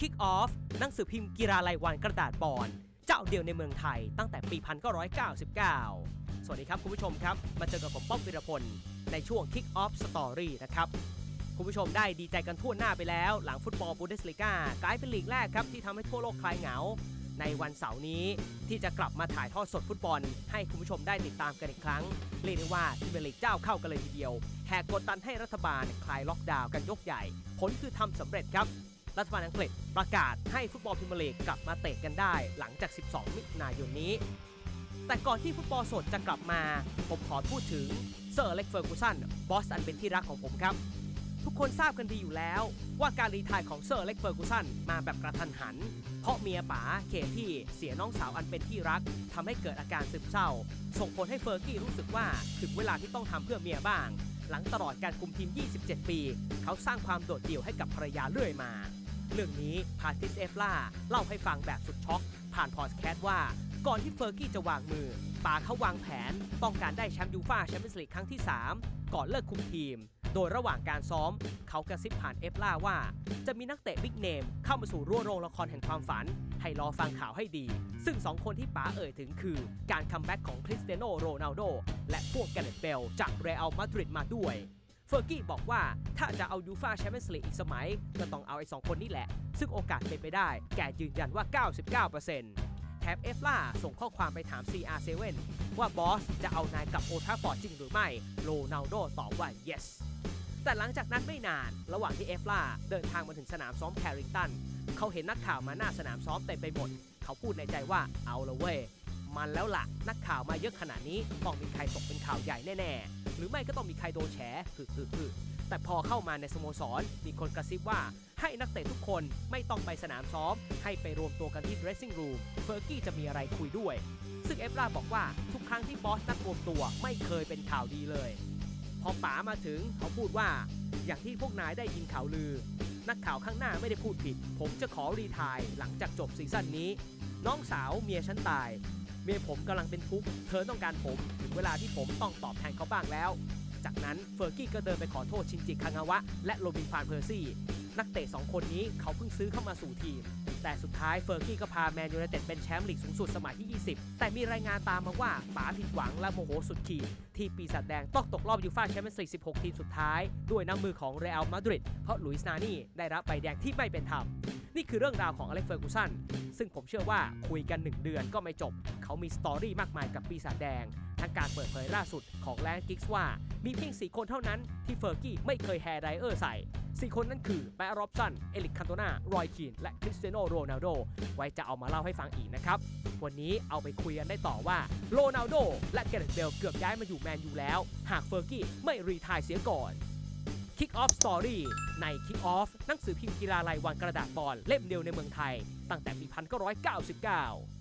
Kick Off หนังสือพิมพ์กีฬารายวันกระดาษบอลเจ้าเดียวในเมืองไทยตั้งแต่ปี 1999 สวัสดีครับคุณผู้ชมครับ มาเจอกับผมป้อมวิรพล ในช่วง Kick Off Story นะครับ คุณผู้ชมได้ดีใจกันทั่วหน้าไปแล้ว หลังฟุตบอลบูเดสลีกากลายเป็นลีกแรกครับ ที่ทำให้ทั่วโลกคลายเหงา ในวันเสาร์นี้ที่จะกลับมาถ่ายทอดสดฟุตบอล ให้คุณผู้ชมได้ติดตามกันอีกครั้งเรียกได้ว่าที่เป็นลีกเจ้าเข้ากันเลยทีเดียวแหกกดดันให้รัฐบาลคลายล็อกดาวน์กันยกใหญ่ ผลคือทำสำเร็จครับ รัฐบาลอังกฤษประกาศให้ฟุตบอลพรีเมียร์ลีกกลับมาเตะกันได้หลังจาก 12 มิถุนายนนี้ แต่ก่อนที่ฟุตบอลสดจะกลับมา ผมขอพูดถึงเซอร์เล็กเฟอร์กูสันบอสอันเป็นที่รักของผมครับ ทุกคนทราบกันดีอยู่แล้วว่าการรีไทายของเซอร์เล็กเฟอร์กูสันมาแบบกระทันหัน เพราะเมียป๋าเคที่เสียน้องสาวอันเป็นที่รักทำให้เกิดอาการซึมเศร้า ส่งผลให้เฟอร์กี้รู้สึกว่าถึงเวลาที่ต้องทำเพื่อเมียบ้าง หลังตลอดการคุมทีม 27 ปี เขาสร้างความโดดเดี่ยวให้กับภรรยาเรื่อยมา เรื่องนี้พาทิสเอฟล่าเล่าให้ฟังแบบสุดช็อก ผ่านพอดแคสต์ว่า ก่อนที่เฟอร์กี้จะวางมือป๋าเขาวางแผน ต้องการได้แชมป์ยูฟ่าแชมเปี้ยนส์ลีกครั้งที่ 3 ก่อนเลิกคุมทีม โดยระหว่างการซ้อม เขากระซิบผ่านเอฟล่าว่า จะมีนักเตะบิ๊กเนมเข้ามาสู่ร่วโรงละครแห่งความฝัน ให้รอฟังข่าวให้ดี ซึ่งสองคนที่ป๋าเอ่ยถึงคือ การคัมแบ็กของคริสเตียโนโรนัลโดและพวกแกเรตเบลจากเรอัลมาดริดมาด้วย เฟอร์กี้บอกว่าถ้าจะเอายูฟาแชมเปี้ยนส์ลีกอีกสมัย ก็ต้องเอาไอ้สองคนนี้แหละ ซึ่งโอกาสเป็นไปได้ แกยืนยันว่า 99%แถมเอฟล่าส่งข้อความไปถาม CR7 ว่าบอสจะเอานายกลับโอทาฟอร์ดจริงหรือไม่ โรนัลโดตอบว่า yes แต่หลังจากนั้นไม่นาน ระหว่างที่เอฟล่าเดินทางมาถึงสนามซ้อมแคริงตัน เขาเห็นนักข่าวมาหน้าสนามซ้อมเต็มไปหมด เขาพูดในใจว่าเอาละเว้ย มันแล้วล่ะ นักข่าวมาเยอะขนาดนี้ต้องมีใครตกเป็นข่าวใหญ่แน่ๆ หรือไม่ก็ต้องมีใครโดนแฉฮึฮึฮึแต่พอเข้ามาในสโมสร มีคนกระซิบว่าให้นักเตะทุกคนไม่ต้องไปสนามซ้อม ให้ไปรวมตัวกันที่ dressing room เฟอร์กี้จะมีอะไรคุยด้วย ซึ่งเอฟลาบอกว่าทุกครั้งที่บอสนัดรวมตัวไม่เคยเป็นข่าวดีเลย พอป๋ามาถึงเขาพูดว่า อย่างที่พวกนายได้ยินข่าวลือ นักข่าวข้างหน้าไม่ได้พูดผิด ผมจะขอรีทายหลังจากจบซีซั่นนี้ น้องสาวเมียฉันตาย เมียผมกำลังเป็นทุกข์ เธอต้องการผม ถึงเวลาที่ผมต้องตอบแทนเขาบ้างแล้ว จากนั้นเฟอร์กี้ก็เดินไปขอโทษชินจิคางาวะ และโรบินฟานเพอร์ซี่ นักเตะสองคนนี้เขาเพิ่งซื้อเข้ามาสู่ทีม แต่สุดท้ายเฟอร์กี้ก็พาแมนยูไนเต็ดเป็นแชมป์ลีกสูงสุดสมัยที่ 20 แต่มีรายงานตามมาว่าป๋าผิดหวังและโมโหสุดขีดที่ปีศาจแดงต้องตกรอบยูฟ่าแชมเปี้ยนส์ลีก 16 ทีมสุดท้าย ด้วยน้ำมือของเรอัลมาดริดเพราะลุยส์นานี่ได้รับใบแดงที่ไม่เป็นธรรม นี่คือเรื่องราวของอเล็กเฟอร์กูสันซึ่งผมเชื่อว่าคุยกัน 1 เดือนก็ไม่จบ เขามีสตอรี่มากมายกับปีศาจแดง ทั้งการเปิดเผยล่าสุดของแลนกิกส์ว่า มีเพียง 4 คนเท่านั้นที่เฟอร์กี้ไม่เคยแฮร์ไดเออร์ใส่ 4 คนนั้นคือแปะรอบสัน เอลิกคันโตนารอยคีน และคริสเตียโนโรนัลโด ไว้จะเอามาเล่าให้ฟังอีกนะครับ วันนี้เอาไปคุยกันได้ต่อว่าโรนัลโดและแกเรตเบลเกือบย้ายมาอยู่แมนยูแล้ว หากเฟอร์กี้ไม่รีทายเสียก่อน Kick Off Story ใน Kick Off หนังสือพิมพ์กีฬารายวันกระดาษบอลเล่มเดียวในเมืองไทย ตั้งแต่ปี 1999